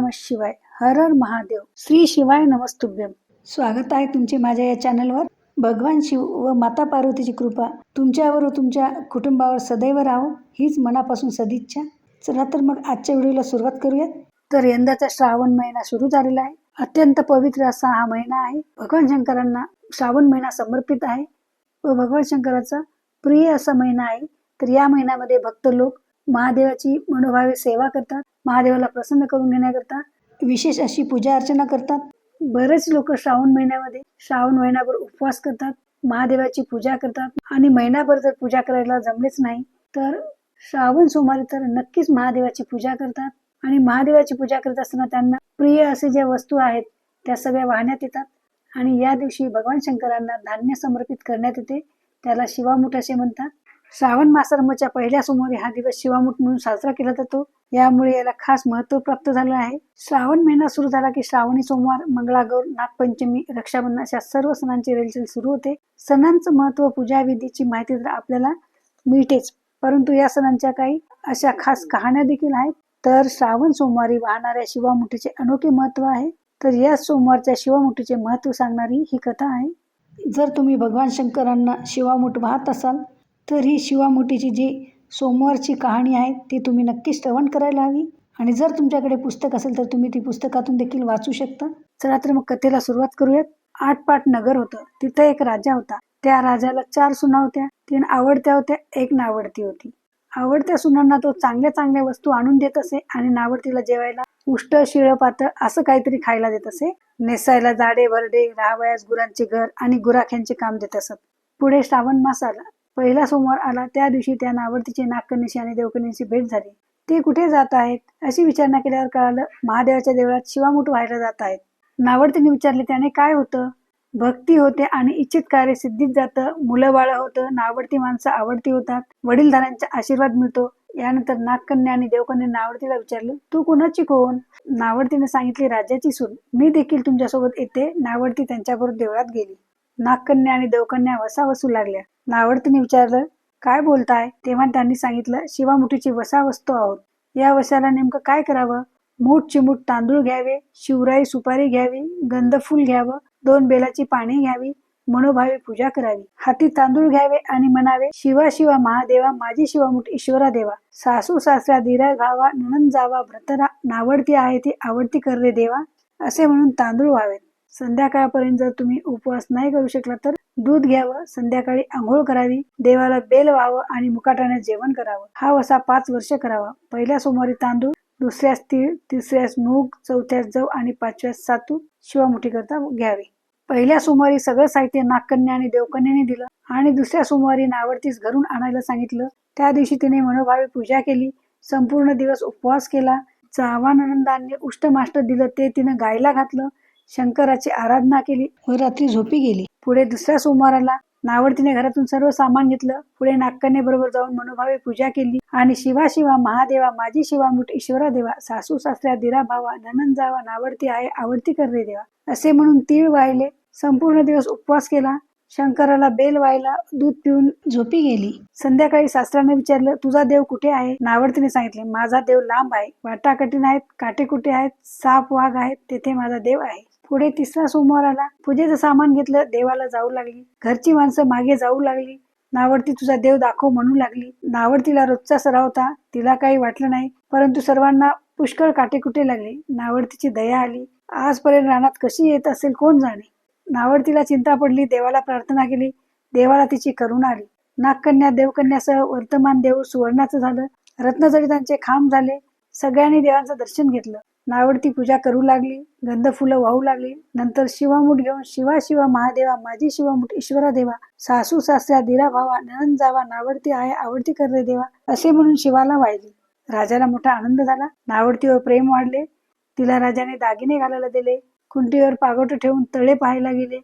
नम शिवाय हर हर महादेव. श्री शिवाय नमस्तुभ्यम. स्वागत आहे तुमचे माझ्या या चॅनलवर. भगवान शिव व माता पार्वतीची कृपा तुमच्यावर व तुमच्या कुटुंबावर सदैव राहो हीच मनापासून सदिच्छा. चला तर मग आजच्या व्हिडिओला सुरुवात करूयात. तर यंदाचा श्रावण महिना सुरू झालेला आहे. अत्यंत पवित्र असा हा महिना आहे. भगवान शंकरांना श्रावण महिना समर्पित आहे. व भगवान शंकराचा प्रिय असा महिना आहे. तर या महिन्यामध्ये भक्त लोक महादेवाची मनोभावे सेवा करतात महादेवाला प्रसन्न करून घेण्याकरता विशेष अशी पूजा अर्चना करतात. बरेच लोक श्रावण महिन्यामध्ये श्रावण महिनाभर उपवास करतात महादेवाची पूजा करतात आणि महिनाभर जर पूजा करायला जमलेच नाही तर श्रावण सोमवारी तर नक्कीच महादेवाची पूजा करतात आणि महादेवाची पूजा करत असताना त्यांना प्रिय असे ज्या वस्तू आहेत त्या सगळ्या वाहण्यात येतात. आणि या दिवशी भगवान शंकरांना धान्य समर्पित करण्यात येते त्याला शिवामुठ असे म्हणतात. श्रावण मासरमच्या पहिल्या सोमवारी हा दिवस शिवामुठ म्हणून साजरा केला जातो. यामुळे याला खास महत्त्व प्राप्त झालं आहे. श्रावण महिना सुरू झाला की श्रावणी सोमवार मंगळागौर नागपंचमी रक्षाबंधन अशा सर्व सणांची रेलचेल सुरू होते. सणांचं महत्त्व पूजा विधीची माहिती तर आपल्याला मिळतेच. परंतु या सणांच्या काही अशा खास कहाण्या देखील आहेत. तर श्रावण सोमवारी वाहणाऱ्या शिवामुठीचे अनोखे महत्त्व आहे. तर या सोमवारच्या शिवामुठीचे महत्त्व सांगणारी ही कथा आहे. जर तुम्ही भगवान शंकरांना शिवामुठ वाहत असाल तर ही शिवामुठीची जी सोमवारची कहाणी आहे ती तुम्ही नक्की श्रवण करायला हवी. आणि जर तुमच्याकडे पुस्तक असेल तर तुम्ही ती पुस्तकातून देखील वाचू शकता. चला तर मग कथेला सुरुवात करूयात. आठपाट नगर होतं. तिथं एक राजा होता. त्या राजाला चार सुना होत्या. तीन आवडत्या होत्या एक नावडती होती. आवडत्या सुनांना तो चांगल्या चांगल्या वस्तू आणून देत असे आणि नावडतीला जेवायला उष्ट शिळ पातळ असं काहीतरी खायला देत असे. नेसायला जाडे वरडे राहावयास गुरांचे घर आणि गुराख्यांचे काम देत असत. पुढे श्रावण मास आला पहिला सोमवार आला त्या दिवशी त्या नावडतीचे नागकन्याशी आणि देवकन्याशी भेट झाली. ते कुठे जात आहेत अशी विचारणा केल्यावर कळालं महादेवाच्या देवळात शिवामूठ व्हायला जात आहेत. नावडतीने विचारले त्याने काय होतं? भक्ती होते आणि इच्छित कार्य सिद्धीत जातं. मुलं बाळ होतं नावडती माणसं आवडती होतात वडीलधाऱ्यांचा आशीर्वाद मिळतो. यानंतर नागकन्या आणि देवकन्या नावडतीला विचारलं तू कुणाची कोण? नावडतीने सांगितली राजाची सून. मी देखील तुमच्यासोबत येते. नावडती त्यांच्याबरोबर देवळात गेली. नागकन्या आणि देवकन्या वसा वसू लागल्या. नावडतीने विचारलं काय बोलताय? तेव्हा त्यांनी सांगितलं शिवामुठीची वसा वस्तू आहोत. या वसाला नेमकं काय करावं? मूठ चिमूट तांदूळ घ्यावे शिवराई सुपारी घ्यावी गंधफूल घ्यावं दोन बेलाची पाने घ्यावी मनोभावे पूजा करावी. हाती तांदूळ घ्यावे आणि म्हणावे शिवा शिवा महादेवा माझी शिवामुठ ईश्वरा देवा. सासू सासरा दिरा घावा ननंद जावा भ्रतरा नावडती आहे ती आवडती कर रे देवा. असे म्हणून तांदूळ व्हावेत. संध्याकाळपर्यंत जर तुम्ही उपवास नाही करू शकला तर दूध घ्यावं संध्याकाळी आंघोळ करावी देवाला बेल व्हावं आणि मुकाटाने जेवण करावं. हा वसा पाच वर्ष करावा. पहिल्या सोमवारी तांदूळ दुसऱ्यास तीळ तिसऱ्यास मूग चौथ्यास जव आणि पाचव्यास सातू शिवामुठी करता घ्यावे. पहिल्या सोमवारी सगळं साहित्य नागकन्या आणि देवकन्याने दिलं आणि दुसऱ्या सोमवारी नावडतीस घरून आणायला सांगितलं. त्या दिवशी तिने मनोभावे पूजा केली संपूर्ण दिवस उपवास केला. जावानंदांनी उष्टमाष्ट दिलं ते तिनं गायला घातलं. शंकराची आराधना केली. व रात्री झोपी गेली. पुढे दुसऱ्या सोमवाराला नावडतीने घरातून सर्व सामान घेतलं. पुढे नागकन्या बरोबर जाऊन मनोभावे पूजा केली. आणि शिवा शिवा महादेवा माझी शिवा मुठ ईश्वरा देवा सासू सासऱ्या दिरा भावा ननंद जावा नावडती आहे आवडती कर रे देवा. असे म्हणून तीळ वाहिले. संपूर्ण दिवस उपवास केला. शंकराला बेल व्हायला दूध पिऊन झोपी गेली. संध्याकाळी सासऱ्याने विचारलं तुझा देव कुठे आहे? नावडतीने सांगितले माझा देव लांब आहे. वाटा कठीण आहेत काटे कुठे आहेत? साप वाघ आहेत. तेथे माझा देव आहे. पुढे तिसरा सोमवार आला. पूजेचं सामान घेतलं देवाला जाऊ लागली. घरची माणसं मागे जाऊ लागली. नावडती तुझा देव दाखव म्हणू लागली. नावडतीला रोजचा सराव होता. तिला काही वाटलं नाही परंतु सर्वांना पुष्कळ काटेकुटे लागले. नावडतीची दया आली. आजपर्यंत रानात कशी येत असेल कोण जाणे? नावडतीला चिंता पडली. देवाला प्रार्थना केली. देवाला तिची करुणा आली. नागकन्या देवकन्यासह वर्तमान देव सुवर्णाचं झालं. रत्नजडितांचे खांब झाले. सगळ्यांनी देवांचं दर्शन घेतलं. नावडती पूजा करू लागली गंध फुलं वाहू लागली. नंतर शिवामुठ घेऊन शिवा शिवा महादेवा माझी शिवामुठ ईश्वरा देवा सासू सासऱ्या दिरा भावा ननंद जावा नावडती आहे आवडती कर रे देवा असे म्हणून शिवाला वाहिली. राजाला मोठा आनंद झाला. नावडतीवर प्रेम वाढले. तिला राजाने दागिने घालायला दिले. कुंटीवर पागोट ठेवून तळे पाहायला गेले.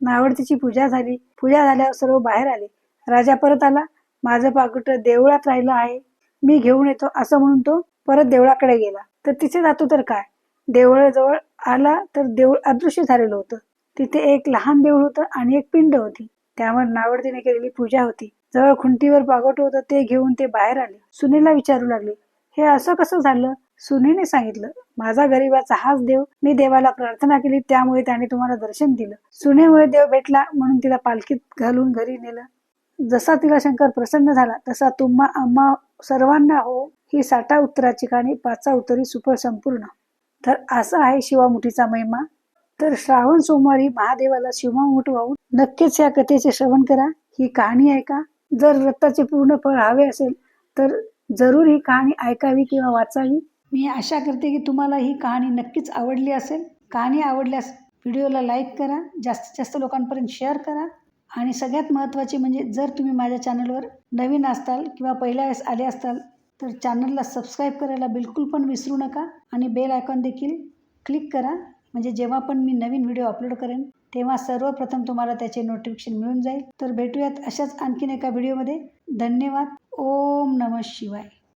नावडतीची पूजा झाली. पूजा झाल्यावर सर्व बाहेर आले. राजा परत आला. माझं पागोट देवळात राहिलं आहे. मी घेऊन येतो असं म्हणून तो परत देवळाकडे गेला. तर तिथे जातो तर काय? देवळाजवळ आला तर देऊळ अदृश्य झालेलं होतं. तिथे एक लहान देऊळ होतं आणि एक पिंड होती. त्यावर नावडतीने केलेली पूजा होती. जवळ खुंटीवर पागोट होतं ते घेऊन ते बाहेर आले. सुनेला विचारू लागले हे असं कसं झालं? सुनेने सांगितलं माझा गरीबाचा हाच देव. मी देवाला प्रार्थना केली त्यामुळे त्याने तुम्हाला दर्शन दिलं. सुनेमुळे देव भेटला म्हणून तिला पालखीत घालून घरी नेलं. जसा तिला शंकर प्रसन्न झाला तसा तुम्हा आम्हा सर्वांना हो ही साठा उत्तराची कहाणी पाचा उत्तरी सुफळ संपूर्ण. तर असा आहे शिवामुठीचा महिमा. तर श्रावण सोमवारी महादेवाला शिवामुठ वाहून नक्कीच या कथेचे श्रवण करा. ही कहाणी ऐका जर व्रताचे पूर्ण फळ हवे असेल तर जरूर ही कहाणी ऐकावी किंवा वाचावी. मी आशा करते की तुम्हाला ही कहाणी नक्कीच आवडली असेल. कहाणी आवडल्यास व्हिडिओला लाईक करा. जास्तीत जास्त लोकांपर्यंत शेअर करा. आणि सगळ्यात महत्त्वाचे म्हणजे जर तुम्ही माझ्या चॅनलवर नवीन असताल किंवा पहिल्या वेळेस आले असताल तर चॅनलला सबस्क्राईब करायला बिलकुल पण विसरू नका आणि बेल आयकॉन देखील क्लिक करा. म्हणजे जेव्हा पण मी नवीन व्हिडिओ अपलोड करेन तेव्हा सर्वप्रथम तुम्हाला त्याचे नोटिफिकेशन मिळून जाईल. तर भेटूयात अशाच आणखीन एका व्हिडिओमध्ये. धन्यवाद. ओम नमः शिवाय.